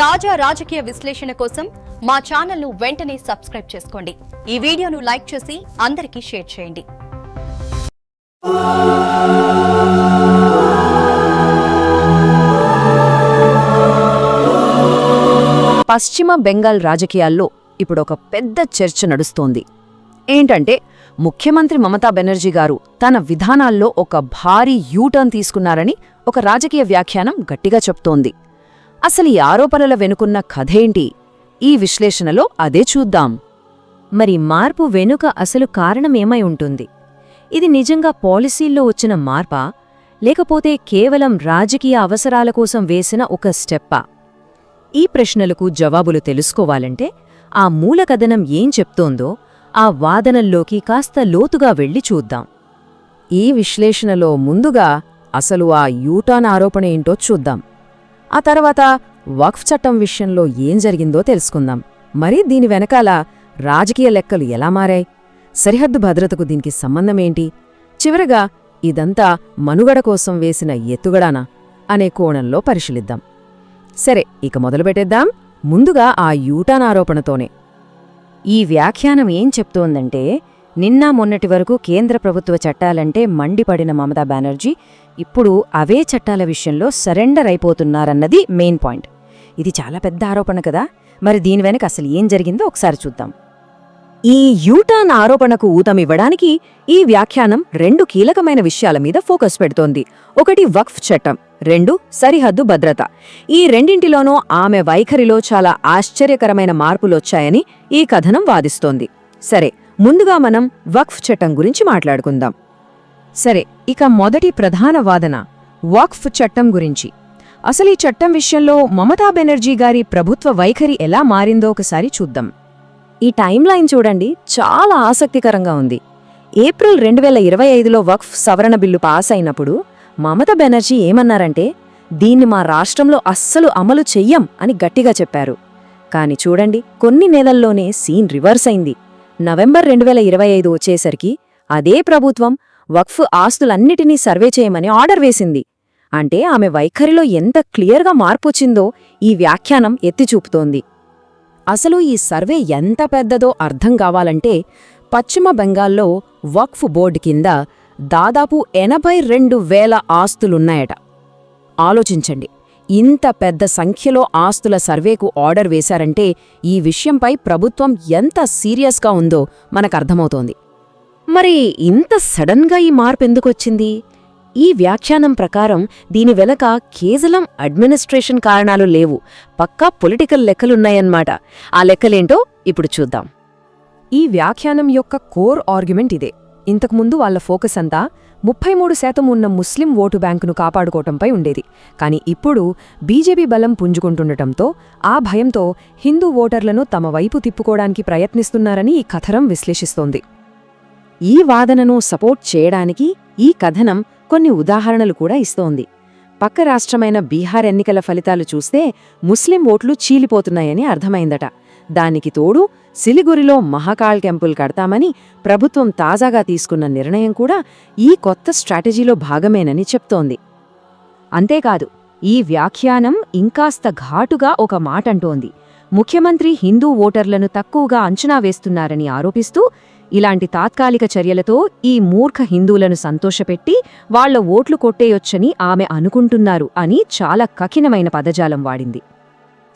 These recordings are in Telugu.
తాజా రాజకీయ విశ్లేషణ కోసం మా ఛానల్ను వెంటనే సబ్స్క్రైబ్ చేసుకోండి. ఈ వీడియోను లైక్ చేసి అందరికీ షేర్ చేయండి. పశ్చిమ బెంగాల్ రాజకీయాల్లో ఇప్పుడు ఒక పెద్ద చర్చ నడుస్తోంది. ఏంటంటే ముఖ్యమంత్రి మమతా బెనర్జీ గారు తన విధానాల్లో ఒక భారీ యూటర్న్ తీసుకున్నారని ఒక రాజకీయ వ్యాఖ్యానం గట్టిగా చెప్తోంది. అసలు ఈ ఆరోపణల వెనుకున్న కథేంటి? ఈ విశ్లేషణలో అదే చూద్దాం. మరి మార్పు వెనుక అసలు కారణమేమై ఉంటుంది? ఇది నిజంగా పాలసీల్లో వచ్చిన మార్పా? లేకపోతే కేవలం రాజకీయ అవసరాల కోసం వేసిన ఒక స్టెప్పా? ఈ ప్రశ్నలకు జవాబులు తెలుసుకోవాలంటే ఆ మూల కథనం ఏం చెప్తోందో ఆ వాదనల్లోకి కాస్త లోతుగా వెళ్ళి చూద్దాం. ఈ విశ్లేషణలో ముందుగా అసలు ఆ యూటాన్ ఆరోపణ ఏంటో చూద్దాం. ఆ తర్వాత వక్ఫ్ చట్టం విషయంలో ఏం జరిగిందో తెలుసుకుందాం. మరి దీని వెనకాల రాజకీయ లెక్కలు ఎలా మారాయి? సరిహద్దు భద్రతకు దీనికి సంబంధమేంటి చివరగా ఇదంతా మనుగడ కోసం వేసిన ఎత్తుగడానా అనే కోణంలో పరిశీలిద్దాం. సరే ఇక మొదలుపెట్టేద్దాం ముందుగా ఆ యూటాన్ ఆరోపణతోనే. ఈ వ్యాఖ్యానం ఏం చెప్తోందంటే నిన్న మొన్నటి వరకు కేంద్ర ప్రభుత్వ చట్టాలంటే మండిపడిన మమతా బెనర్జీ ఇప్పుడు అవే చట్టాల విషయంలో సరెండర్ అయిపోతున్నారన్నది మెయిన్ పాయింట్. ఇది చాలా పెద్ద ఆరోపణ కదా? మరి దీని వెనక అసలు ఏం జరిగిందో ఒకసారి చూద్దాం. ఈ యూటాన్ ఆరోపణకు ఊతమివ్వడానికి ఈ వ్యాఖ్యానం రెండు కీలకమైన విషయాల మీద ఫోకస్ పెడుతోంది. ఒకటి వక్ఫ్ చట్టం రెండు సరిహద్దు భద్రత. ఈ రెండింటిలోనూ ఆమె వైఖరిలో చాలా ఆశ్చర్యకరమైన మార్పులొచ్చాయని ఈ కథనం వాదిస్తోంది. సరే ముందుగా మనం వక్ఫ్ చట్టం గురించి మాట్లాడుకుందాం. సరే ఇక మొదటి ప్రధాన వాదన వక్ఫ్ చట్టం గురించి. అసలు ఈ చట్టం విషయంలో మమతా బెనర్జీ గారి ప్రభుత్వ వైఖరి ఎలా మారిందో ఒకసారి చూద్దాం. ఈ టైం లైన్ చూడండి చాలా ఆసక్తికరంగా ఉంది. ఏప్రిల్ రెండు వేల ఇరవై ఐదులో వక్ఫ్ సవరణ బిల్లు పాస్ అయినప్పుడు మమతా బెనర్జీ ఏమన్నారంటే దీన్ని మా రాష్ట్రంలో అస్సలు అమలు చెయ్యం అని గట్టిగా చెప్పారు. కాని చూడండి కొన్ని నెలల్లోనే సీన్ రివర్స్ అయింది. నవంబర్ రెండు వేల ఇరవై ఐదు వచ్చేసరికి అదే ప్రభుత్వం వక్ఫ్ ఆస్తులన్నిటినీ సర్వే చేయమని ఆర్డర్ వేసింది. అంటే ఆమె వైఖరిలో ఎంత క్లియర్గా మార్పొచ్చిందో ఈ వ్యాఖ్యానం ఎత్తిచూపుతోంది. అసలు ఈ సర్వే ఎంత పెద్దదో అర్థం కావాలంటే పశ్చిమ బెంగాల్లో వక్ఫ్ బోర్డు కింద దాదాపు ఎనభై రెండు వేల ఆస్తులున్నాయట. ఆలోచించండి. ఇంత పెద్ద సంఖ్యలో ఆస్తుల సర్వేకు ఆర్డర్ వేశారంటే ఈ విషయంపై ప్రభుత్వం ఎంత సీరియస్గా ఉందో మనకర్థమవుతోంది. మరి ఇంత సడన్గా ఈ మార్పు ఎందుకొచ్చింది ఈ వ్యాఖ్యానం ప్రకారం దీని వెనక కేవలం అడ్మినిస్ట్రేషన్ కారణాలు లేవు పక్కా పొలిటికల్ లెక్కలున్నాయన్నమాట. ఆ లెక్కలేంటో ఇప్పుడు చూద్దాం. ఈ వ్యాఖ్యానం యొక్క కోర్ ఆర్గ్యుమెంట్ ఇదే. ఇంతకుముందు వాళ్ళ ఫోకస్ అంతా ముప్పై మూడు శాతం ఉన్న ముస్లిం ఓటు బ్యాంకును కాపాడుకోవటంపై ఉండేది. కానీ ఇప్పుడు బీజేపీ బలం పుంజుకుంటుండటంతో ఆ భయంతో హిందూ ఓటర్లను తమ వైపు తిప్పుకోవడానికి ప్రయత్నిస్తున్నారని ఈ కథరం విశ్లేషిస్తోంది. ఈ వాదనను సపోర్ట్ చేయడానికి ఈ కథనం కొన్ని ఉదాహరణలు కూడా ఇస్తోంది. పక్క రాష్ట్రమైన బీహార్ ఎన్నికల ఫలితాలు చూస్తే ముస్లిం ఓట్లు చీలిపోతున్నాయని అర్థమైందట. దానికి తోడు సిలిగురిలో మహాకాళ్ టెంపుల్ కడతామని ప్రభుత్వం తాజాగా తీసుకున్న నిర్ణయం కూడా ఈ కొత్త స్ట్రాటజీలో భాగమేనని చెప్తోంది. అంతేకాదు ఈ వ్యాఖ్యానం ఇంకాస్త ఘాటుగా ఒక మాటంటోంది. ముఖ్యమంత్రి హిందూ ఓటర్లను తక్కువగా అంచనా వేస్తున్నారని ఆరోపిస్తూ ఇలాంటి తాత్కాలిక చర్యలతో ఈ మూర్ఖ హిందువులను సంతోషపెట్టి వాళ్ళ ఓట్లు కొట్టేయొచ్చని ఆమె అనుకుంటున్నారు అని చాలా కఠినమైన పదజాలం వాడింది.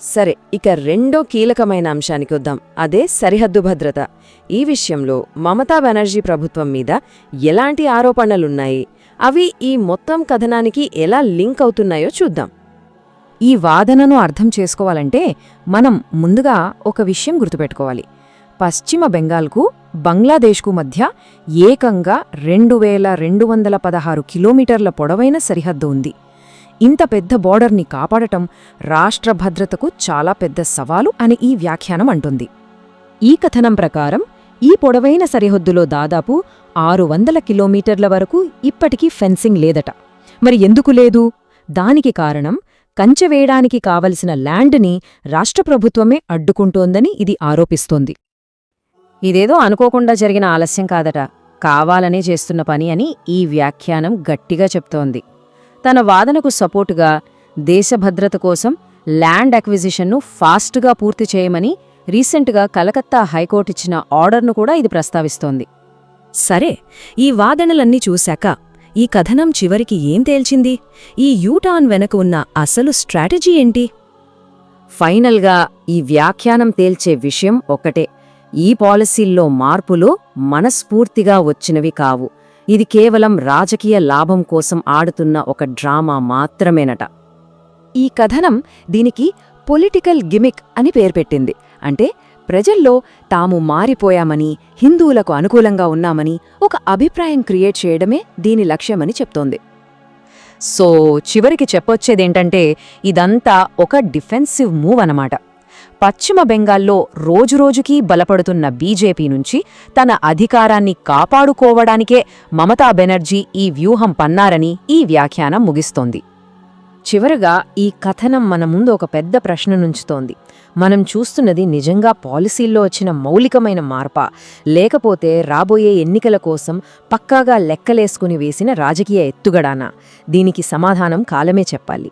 సరే ఇక రెండో కీలకమైన అంశానికి వద్దాం. అదే సరిహద్దు భద్రత. ఈ విషయంలో మమతా బెనర్జీ ప్రభుత్వం మీద ఎలాంటి ఆరోపణలున్నాయి? అవి ఈ మొత్తం కథనానికి ఎలా లింక్ అవుతున్నాయో చూద్దాం. ఈ వాదనను అర్థం చేసుకోవాలంటే మనం ముందుగా ఒక విషయం గుర్తుపెట్టుకోవాలి. పశ్చిమ బెంగాల్కు బంగ్లాదేశ్కు మధ్య ఏకంగా రెండు వేల రెండు వందల పదహారు కిలోమీటర్ల పొడవైన సరిహద్దు ఉంది. ఇంత పెద్ద బోర్డర్ని కాపాడటం రాష్ట్ర భద్రతకు చాలా పెద్ద సవాలు అని ఈ వ్యాఖ్యానం అంటుంది. ఈ కథనం ప్రకారం ఈ పొడవైన సరిహద్దులో దాదాపు ఆరు వందల కిలోమీటర్ల వరకు ఇప్పటికీ ఫెన్సింగ్ లేదట. మరి ఎందుకు లేదు? దానికి కారణం కంచె వేయడానికి కావలసిన ల్యాండ్ని రాష్ట్ర ప్రభుత్వమే అడ్డుకుంటోందని ఇది ఆరోపిస్తోంది. ఇదేదో అనుకోకుండా జరిగిన ఆలస్యం కాదట. కావాలనే చేస్తున్న పని అని ఈ వ్యాఖ్యానం గట్టిగా చెప్తోంది. తన వాదనకు సపోర్టుగా దేశ భద్రత కోసం ల్యాండ్ అక్విజిషన్ను ఫాస్ట్గా పూర్తి చేయమని రీసెంట్గా కలకత్తా హైకోర్టు ఇచ్చిన ఆర్డర్ను కూడా ఇది ప్రస్తావిస్తోంది. సరే ఈ వాదనలన్నీ చూశాక ఈ కథనం చివరికి ఏం తేల్చింది? ఈ యూటాన్ వెనక ఉన్న అసలు స్ట్రాటజీ ఏంటి? ఫైనల్గా ఈ వ్యాఖ్యానం తేల్చే విషయం ఒక్కటే ఈ పాలసీల్లో మార్పులు మనస్ఫూర్తిగా వచ్చినవి కావు. ఇది కేవలం రాజకీయ లాభం కోసం ఆడుతున్న ఒక డ్రామా మాత్రమేనట. ఈ కథనం దీనికి పొలిటికల్ గిమిక్ అని పేరు పెట్టింది. అంటే ప్రజల్లో తాము మారిపోయామని హిందువులకు అనుకూలంగా ఉన్నామని ఒక అభిప్రాయం క్రియేట్ చేయడమే దీని లక్ష్యమని చెప్తోంది. సో చివరికి చెప్పొచ్చేదేంటంటే ఇదంతా ఒక డిఫెన్సివ్ మూవ్ అనమాట పశ్చిమ బెంగాల్లో రోజురోజుకీ బలపడుతున్న బీజేపీ నుంచి తన అధికారాన్ని కాపాడుకోవడానికే మమతా బెనర్జీ ఈ వ్యూహం పన్నారని ఈ వ్యాఖ్యానం ముగిస్తోంది. చివరగా ఈ కథనం మన ముందు ఒక పెద్ద ప్రశ్న నుంచుతోంది. మనం చూస్తున్నది నిజంగా పాలసీల్లో వచ్చిన మౌలికమైన మార్ప? లేకపోతే రాబోయే ఎన్నికల కోసం పక్కాగా లెక్కలేసుకుని వేసిన రాజకీయ ఎత్తుగడానా? దీనికి సమాధానం కాలమే చెప్పాలి.